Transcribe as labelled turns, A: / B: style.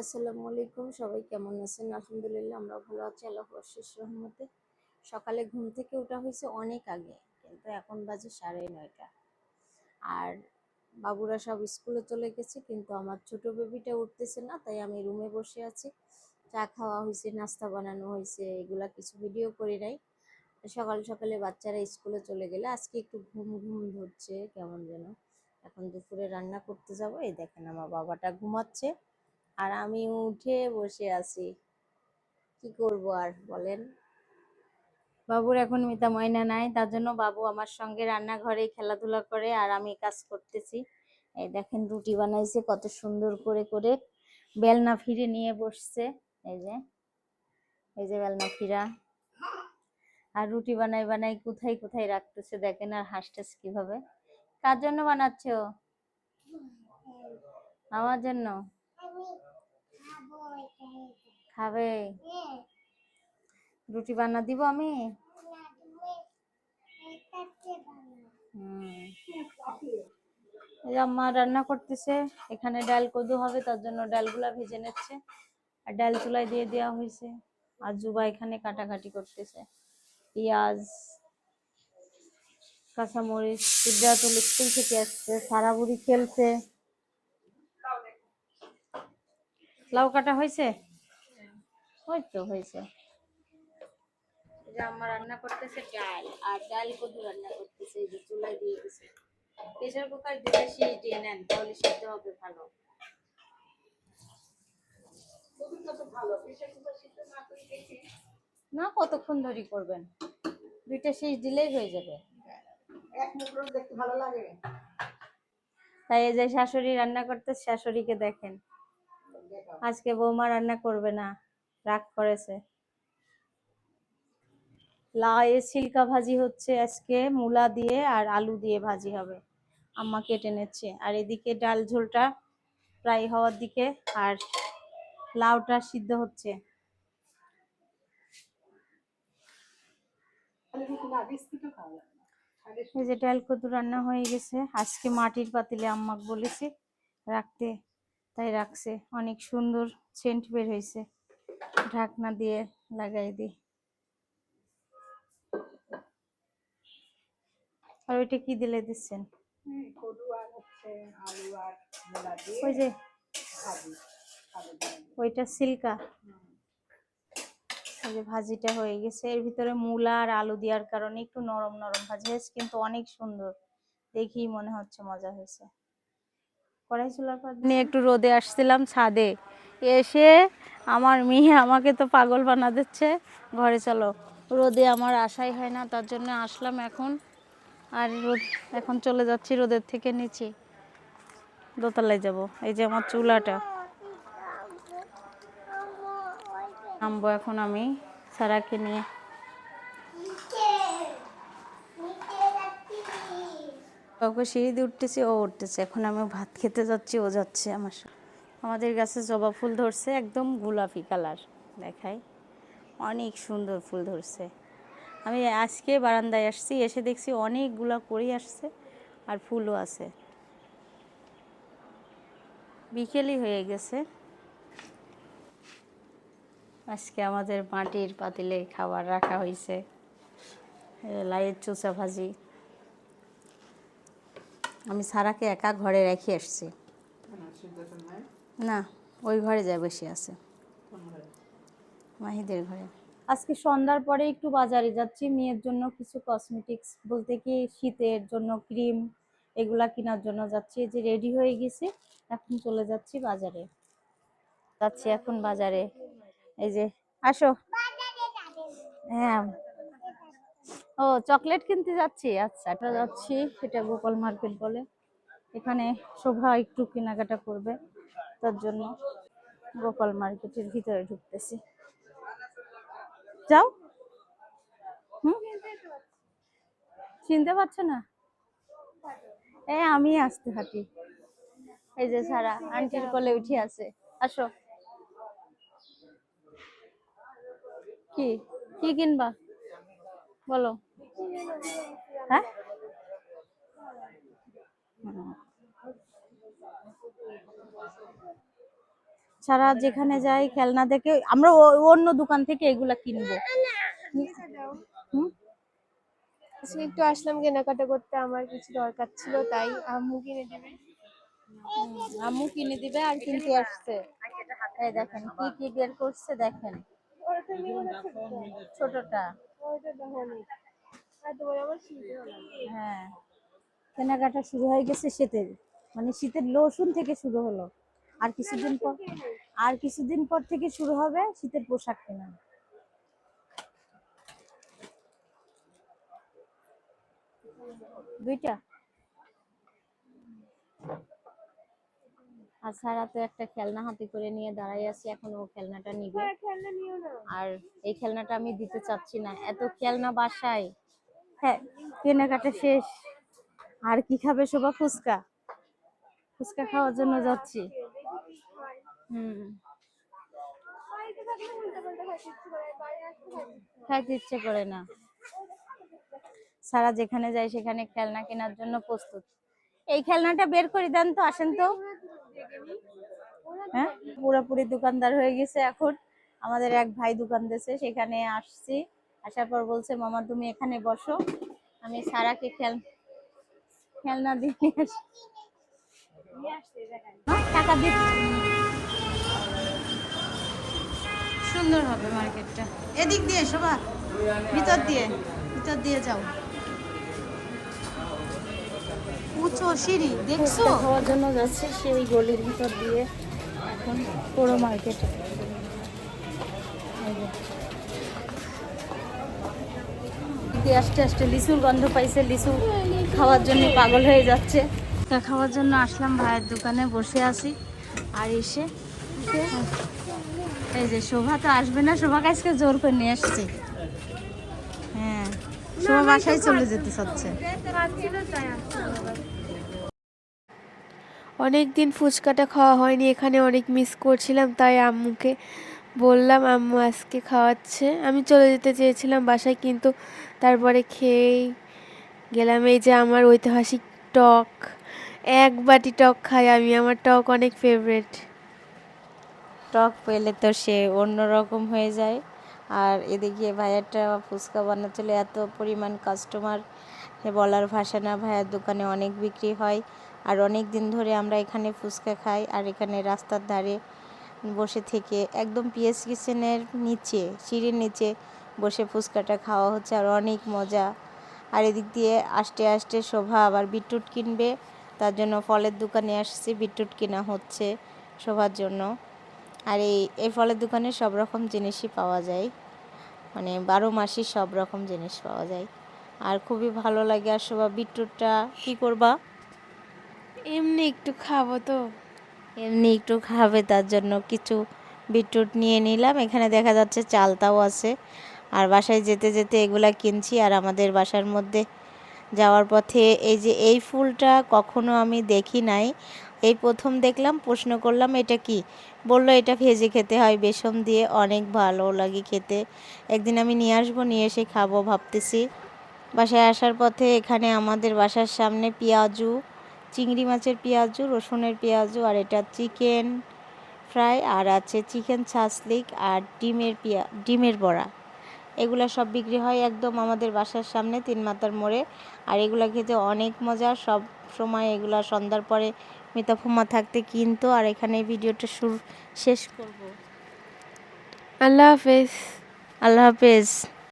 A: আসসালামু আলাইকুম। সবাই কেমন আছেন? আলহামদুলিল্লাহ আমরা ভালো আছি, আল্লাহ শেষ রহমতে। সকালে ঘুম থেকে ওঠা হয়েছে অনেক আগে, কিন্তু এখন বাজে সাড়ে নয়টা। আর বাবুরা সব স্কুলে চলে গেছে, কিন্তু আমার ছোট বেবিটা উঠতেছে না, তাই আমি রুমে বসে আছি। চা খাওয়া হয়েছে, নাস্তা বানানো হয়েছে, এগুলা কিছু ভিডিও করি নাই। সকাল সকালে বাচ্চারা স্কুলে চলে গেলে, আজকে একটু ঘুম ঘুম ধরছে, কেমন যেন। এখন দুপুরে রান্না করতে যাব, এই দেখেন আমার বাবাটা ঘুমাচ্ছে। আর আমি উঠে বসে আছি। কি করব আর বলেন? বাবুর এখন মিতা ময়না নাই, তার জন্য বাবু আমার সঙ্গে রান্নাঘরে খেলাধুলা করে আর আমি কাজ করতেছি। এই দেখেন রুটি বানাইছে, কত সুন্দর করে করে বেলনা ফিরে নিয়ে বসছে। এই যে এই যে বেলনা ফিরা। আর রুটি বানাই বানাই কোথায় কোথায় রাখতেছে দেখেন আর হাসতেছে কীভাবে। কার জন্য বানাচ্ছো? আমার জন্য? খাবে? রুটি বানা দিব আমি? আম্মা রান্না করতেছে, এখানে ডাল কদু হবে, তার জন্য ডালগুলা ভেজে নিচ্ছে। আর ডাল চুলায় দিয়ে দেওয়া হয়েছে। আর জুবা এখানে কাটাকাটি করতেছে। পেঁয়াজ, কাঁচামরিচ সিদ্ধাতুল স্কুল থেকে আসছে, সারা বুড়ি খেলছে। লাউ কাটা হয়েছে? ওই তো হয়েছে। আম্মা রান্না করতেছে ডাল আর ডাল কদু রান্না করতেছে এই যে চুলায় দিয়ে দিছে। প্রেসার কুকার দিলে সিজ দিয়ে নেন তাহলে সিদ্ধ হবে ভালো। না কতক্ষণ ধরে করবেন? দুইটা সিজ দিলেই হয়ে যাবে।
B: এক মুখ রোজ দেখতে ভালো লাগে।
A: তাই এই যে শাশুড়ি রান্না করতে শাশুড়িকে দেখেন। আজকে বৌমা রান্না করবে না, রাগ করেছে। লাই সিল্কা ভাজি হচ্ছে আজকে, মূলা দিয়ে আর আলু দিয়ে ভাজি হবে। আম্মা কেটে নিচ্ছে। আর এদিকে ডাল ঝোলটা প্রায় হওয়ার দিকে আর লাউটা সিদ্ধ হচ্ছে। এই যে ডাল কদু রান্না হয়ে গেছে, আজকে মাটির পাতিলে আম্মাকে বলেছি, রাখতে তাই রাখছে। অনেক সুন্দর সেন্ট বের হয়েছে ঢাকনা দিয়ে লাগাই দিই। আর ওইটা কি দিলে দিচ্ছেন? ওই যে। ওইটা সিল্কা। এই যে ভাজিটা হয়ে গেছে। এর ভিতরে মূলা আর আলু দেওয়ার কারণে একটু নরম নরম ভাজি হয়েছে কিন্তু অনেক সুন্দর। দেখেই মনে হচ্ছে মজা হয়েছে। কড়াই চুলার পর নিয়ে একটু রোদে আসছিলাম ছাদে। এসে আমার মেয়ে আমাকে তো পাগল বানা দিচ্ছে। ঘরে চলো। রোদে আমার আশাই হয় না, তার জন্য আসলাম এখন। আর রোদ, এখন চলে যাচ্ছি রোদের থেকে নিচে। দোতলায় যাব। এই যে আমার চুলাটা। নামবো এখন আমি সারাকে নিয়ে। কাউকে সিঁড়ি দিয়ে উঠতেছি, ও উঠতেছে। এখন আমি ভাত খেতে যাচ্ছি, ও যাচ্ছে আমার আমাদের গাছে জবা ফুল ধরছে, একদম গোলাপি কালার। দেখাই, অনেক সুন্দর ফুল ধরছে। আমি আজকে বারান্দায় আসছি, এসে দেখছি অনেকগুলা করি আসছে আর ফুলও আছে। বিকেলই হয়ে গেছে। আজকে আমাদের মাটির পাতিলে খাবার রাখা হয়েছে। লাইয়ের চোচা ভাজি। আমি সারাকে একা ঘরে রেখে আসছি।
B: না,
A: ওই ঘরে যায় বসে আছে। মাহিদের ঘরে। আজকে সন্ধ্যার পরে একটু বাজারে যাচ্ছি মেয়ের জন্য কিছু কসমেটিক্স বলতে কি শীতের জন্য ক্রিম এগুলা কেনার জন্য যাচ্ছি। যে রেডি হয়ে গেছি এখন চলে যাচ্ছি বাজারে। যাচ্ছি এখন বাজারে। এই যে আসো। হ্যাঁ ও, চকলেট কিনতে যাচ্ছি। আচ্ছা এটা যাচ্ছি, এটা গোপাল মার্কেট বলে। এখানে শোভা একটু কেনাকাটা করবে, তার জন্য গোপাল মার্কেটের ভিতরে ঢুকতেছি। যাও। হুম? চিনতে পারছ না? এ, আমি আসতে হাঁটি। এই যে সারা, আন্টির কোলে উঠে আছে। আসো। কি? কি কিনবা? বলো। হ্যাঁ। সারা যেখানে যাই খেলনা দেখে আমরা অন্য দোকান থেকে এগুলা কিনবো হুম?
C: একটু আসলাম কেনাকাটা করতে আমার কিছু দরকার ছিল তাই আম্মু কিনে দেবে
A: আম্মু কিনে দিবে আর কিনতে আসছে এই দেখেন কি কি বের করছে দেখেন। ছোটটা হ্যাঁ কেনাকাটা শুরু হয়ে গেছে শীতের মানে শীতের লসুন থেকে শুরু হলো। আর কিছুদিন পর আর কিছুদিন পর থেকে শুরু হবে শীতের পোশাক কেনা। দুইটা। আর সারা তো একটা খেলনা হাতে করে নিয়ে দাঁড়াই আছে এখন ও খেলনাটা নিবে।
C: না।
A: আর এই খেলনাটা আমি দিতে চাচ্ছি না। এত খেলনা বাসায়। হ্যাঁ কেনাকাটা শেষ। আর কি খাবে শোভা? ফুচকা। ফুচকা খাওয়ার জন্য যাচ্ছি। হুম।
C: ইচ্ছে করে
A: না। সারা যেখানে যায় সেখানে খেলনা কেনার জন্য প্রস্তুত। এই খেলনাটা বের করে দেন তো, আসেন তো। হ্যাঁ? পুরোপুরি দোকানদার হয়ে গেছে এখন। আমাদের এক ভাই দোকান দিয়েছে, সেখানে আসছি। আসার পর বলছে মামা তুমি এখানে বসো। আমি সারাকে খেল খেলনা দিয়ে আসি। টাকা দিচ্ছি সুন্দর হবে মার্কেটটা। এদিক দিয়ে শোভা ভিতর দিয়ে ভিতর দিয়ে যাও। উঁচু সিঁড়ি দেখছ? খাওয়ার জন্য যাচ্ছে সেই গলির ভিতর দিয়ে এখন পুরো মার্কেট। আস্তে আস্তে লিচুর গন্ধ পাইছে লিচু খাওয়ার জন্য পাগল হয়ে যাচ্ছে। ফুচকা খাওয়ার জন্য আসলাম ভাইয়ের দোকানে বসে আছি। আর এসে এই যে শোভা তো আসবে না শোভা আজকে জোর করে নিয়ে আসছে। হ্যাঁ শোভা বাসায় চলে যেতে চাচ্ছে।
C: অনেক দিন ফুচকাটা খাওয়া হয়নি এখানে অনেক মিস করছিলাম তাই আম্মুকে বললাম আম্মু আজকে খাওয়াচ্ছে। আমি চলে যেতে চেয়েছিলাম বাসায় কিন্তু তারপরে খেয়েই গেলাম এই যে আমার ঐতিহাসিক টক। এক বাটি টক খাই আমি, আমার টক অনেক ফেভারেট
A: টক পেলে তো সে অন্যরকম হয়ে যায়। আর এদিকে ভাইয়াটা ফুচকা বানাচ্ছিল, এত পরিমাণ কাস্টমার বলার ভাষা না, ভাইয়ার দোকানে অনেক বিক্রি হয়। আর অনেক দিন ধরে আমরা এখানে ফুচকা খাই আর এখানে রাস্তার ধারে বসে থেকে একদম পিএস কিচেনের নিচে, সিঁড়ির নিচে বসে ফুচকাটা খাওয়া হচ্ছে আর অনেক মজা। আর এদিক দিয়ে আস্তে আস্তে শোভা আবার বিটরুট কিনবে তার জন্য ফলের দোকানে আসছি বিটরুট কেনা হচ্ছে শোভার জন্য। আর এই এই ফলের দোকানে সব রকম জিনিসই পাওয়া যায়। মানে বারো মাসই সব রকম জিনিস পাওয়া যায়। আর খুবই ভালো লাগে আর শোভা বিটরুটটা কী করবা?
C: এমনি একটু খাব তো।
A: এমনি একটু খাবে তার জন্য কিছু বিটরুট নিয়ে নিলাম। এখানে দেখা যাচ্ছে চালতাও আছে। আর বাসায় যেতে যেতে এগুলা কিনছি আর আমাদের বাসার মধ্যে যাওয়ার পথে এই যে এই ফুলটা কখনো আমি দেখি নাই। এই প্রথম দেখলাম, প্রশ্ন করলাম, এটা কি? বলল, এটা ভেজে খেতে হয়, বেসন দিয়ে, অনেক ভালো লাগে খেতে। একদিন আমি নিয়ে আসব, নিয়ে এসে খাব, ভাবতেছি। বাসায় আসার পথে এখানে আমাদের বাসার সামনে পেঁয়াজু, চিংড়ি মাছের পেঁয়াজু, রসুনের পেঁয়াজু, আর এটা চিকেন ফ্রাই, আর আছে চিকেন ছাসলিক আর ডিমের পেঁয়া, ডিমের বড়া। এগুলা সব বিক্রি হয় একদম আমাদের বাসার সামনে তিন মাতার মোড়ে। আর এগুলো খেতে অনেক মজা সব সময় এগুলা সন্ধ্যার পরে মিতাফুমা থাকতে কিনতো। আর এখানে ভিডিওটা শুরু শেষ করব।
C: আল্লাহ হাফেজ।
A: আল্লাহ হাফেজ।